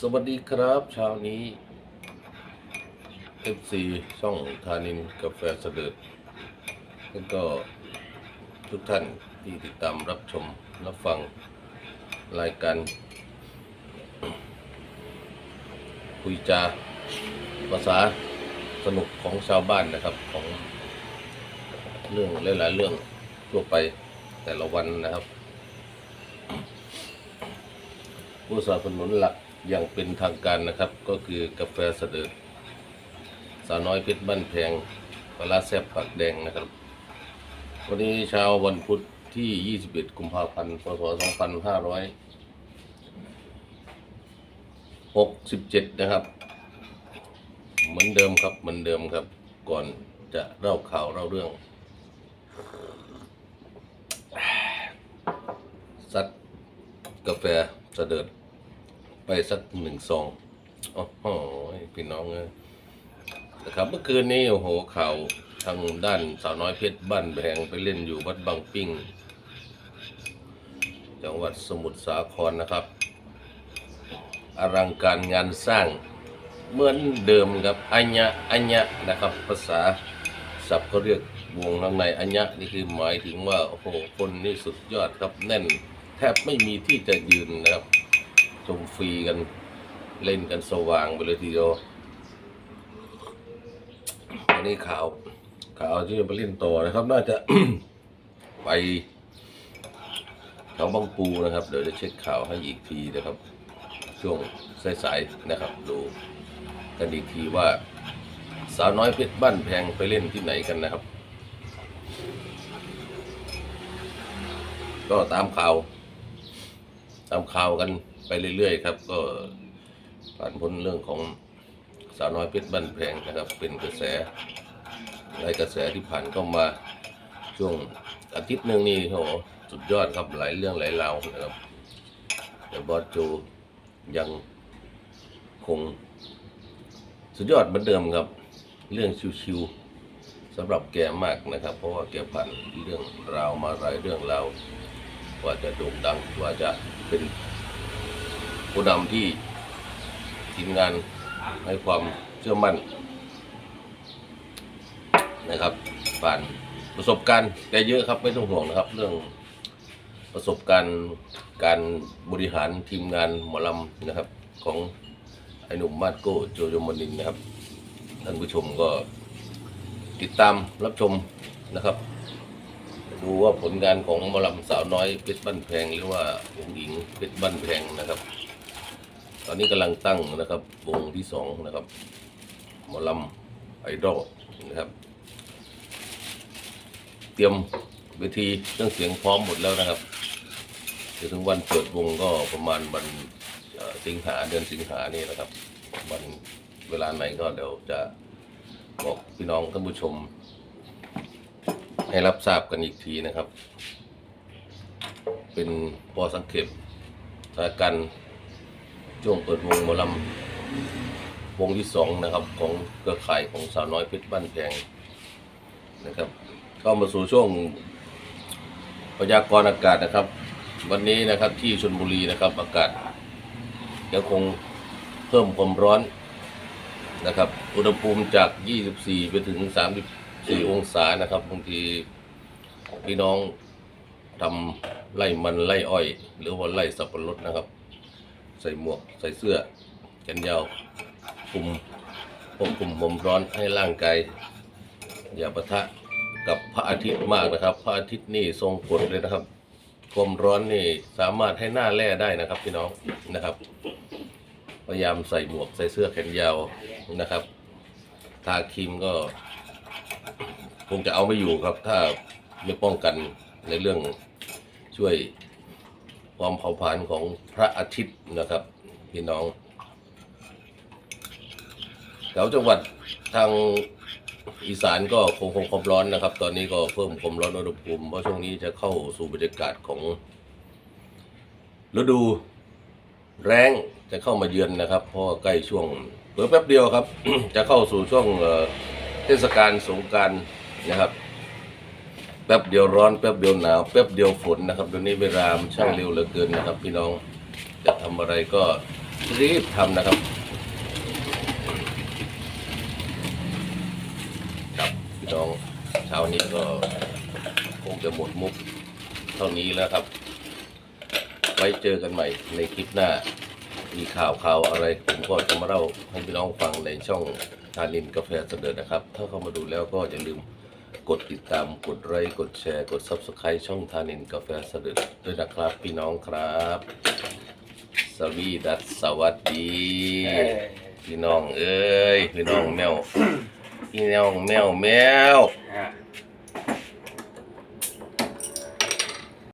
สวัสดีครับเช้านี้ FC ช่องทานินกาแฟเสด็จแล้วก็ทุกท่านที่ติดตามรับชมรับฟังรายการคุยจาภาษาสนุกของชาวบ้านนะครับของเรื่องหลายๆเรื่องทั่วไปแต่ละวันนะครับ ผู้สนับสนุนหลักอย่างเป็นทางการนะครับ ก็คือกาแฟเสด็จสาวน้อยเพชรบ้านแพงปลาแซบปากแดงนะครับ วันนี้เช้าวันพุธที่ 21 กุมภาพันธ์ พศ 2567 นะครับ เหมือนเดิมครับ เหมือนเดิมครับ ก่อนจะเล่าข่าวเล่าเรื่องซัดกาแฟ เสด็จไปสักหนึ่งซองโอ้โหพี่น้องเอ้ยนะครับเมื่อคืนนี้โอ้โหข่าวทางด้านสาวน้อยเพชรบ้านแพงไปเล่นอยู่วัดบางปิ้ง จังหวัดสมุทรสาครนะครับ อลังการงานสร้างเหมือนเดิมครับอัญญะอัญญะนะครับ ภาษาศัพท์เขาเรียกวงข้างในอัญญะนี่คือหมายถึงว่าโอ้โหคนนี่สุดยอดครับแน่น แทบไม่มีที่จะยืนนะครับชมฟรีกันเล่นกันสว่างไปเลยทีเดียววันนี้ข่าวข่าวที่จะไปเล่นต่อนะครับ น่าจะไปแถวบางปูนะครับ เดี๋ยวจะเช็คข่าวให้อีกทีนะครับ ช่วงสายๆนะครับ ดูกันอีกทีว่าสาวน้อยเพชรบ้านแพงไปเล่นที่ไหนกันนะครับ ก็ตามข่าว ตามข่าวกันไปเรื่อยๆครับ ก็ผ่านพ้นเรื่องของสาวน้อยเพชรบ้านแพงนะครับ เป็นกระแสหลายกระแสที่ผ่านเข้ามาช่วงอาทิตย์หนึ่งนี่โหสุดยอดครับหลายเรื่องหลายราวนะครับ แต่บอสโจยังคง สุดยอดเหมือนเดิมครับ เรื่องชิวๆสำหรับแกมากนะครับ เพราะว่าแกผ่านเรื่องราวมาหลายเรื่องราว ว่าจะโด่งดังกว่าจะเป็นผู้นำที่ทีมงานให้ความเชื่อมั่นนะครับผ่านประสบการณ์แกเยอะครับไม่ต้องห่วงนะครับ เรื่องประสบการณ์การบริหารทีมงานหมอลำนะครับ ของไอหนุ่มมาดโก้โจโยมนินนะครับท่านผู้ชมก็ติดตามรับชมนะครับ ดูว่าผลงานของมอลำสาวน้อยเพชรบ้านแพงหรือว่าองหญิงเพชรบ้านแพงนะครับ ตอนนี้กำลังตั้งนะครับ วงที่สองนะครับมอลำไอดอลนะครับ เตรียมเวทีเครื่องเสียงพร้อมหมดแล้วนะครับจะถึงวันเปิดวงก็ประมาณวันสิงหาเดือนสิงหานี่นะครับวันเวลาไหนก็เดี๋ยวจะบอกพี่น้องท่านผู้ชม ให้รับทราบกันอีกทีนะครับ เป็นพอสังเกตสถานการณ์ช่วงเปิดวงมอลำวงที่สองนะครับของเครือข่ายของสาวน้อยเพชรบ้านแพงนะครับก็มาสู่ช่วงพยากรณ์อากาศนะครับ วันนี้นะครับที่ชลบุรีนะครับ อากาศยังคงเพิ่มความร้อนนะครับ อุณหภูมิจาก 24 ไปถึง 30 34องศานะครับบางทีพี่น้องทำไล่มันไล่อ้อย หรือว่าไล่สับปะรดนะครับ ใส่หมวกใส่เสื้อแขนยาวคุมควบคุมความร้อนให้ร่างกายอย่าปะทะกับพระอาทิตย์มากนะครับ พระอาทิตย์นี่ทรงกฎเลยนะครับ ความร้อนนี่สามารถให้หน้าแร่ได้นะครับ พี่น้องนะครับ พยายามใส่หมวกใส่เสื้อแขนยาวนะครับ ทาครีมก็ คงจะเอาไม่อยู่ครับ ถ้าไม่ป้องกันในเรื่องช่วยความเผาผลาญของพระอาทิตย์นะครับ พี่น้องแถวจังหวัดทางอีสานก็คงคงความร้อนนะครับ ตอนนี้ก็เพิ่มความร้อนอุณหภูมิเพราะช่วงนี้จะเข้าสู่บรรยากาศของฤดูแรงจะเข้ามาเยือนนะครับ เพราะใกล้ช่วงเพิ่แป๊บเดียวครับ จะเข้าสู่ช่วงเทศกาลสงกราร นะครับ แป๊บเดียวร้อนแป๊บเดียวหนาวแป๊บเดียวฝนนะครับเดี๋ยวนี้เวลามันช่างเร็วเหลือเกินนะครับ พี่น้องจะทำอะไรก็รีบทำนะครับครับพี่น้องเช้านี้ก็คงจะหมดมุกเท่านี้แล้วครับ ไว้เจอกันใหม่ในคลิปหน้า มีข่าวข่าวอะไร ผมก็จะมาเล่าให้พี่น้องฟังในช่องทานินกาแฟเสนอนะครับ ถ้าเข้ามาดูแล้วก็อย่าลืม กดติดตามกดไลค์กดแชร์ กด Subscribe ช่องทานินกาแฟเสนอด้วยนะครับพี่น้องครับ สวีดัสสวัสดี พี่น้องเอ้ย พี่น้องแมว พี่น้องแมวแมว อ่า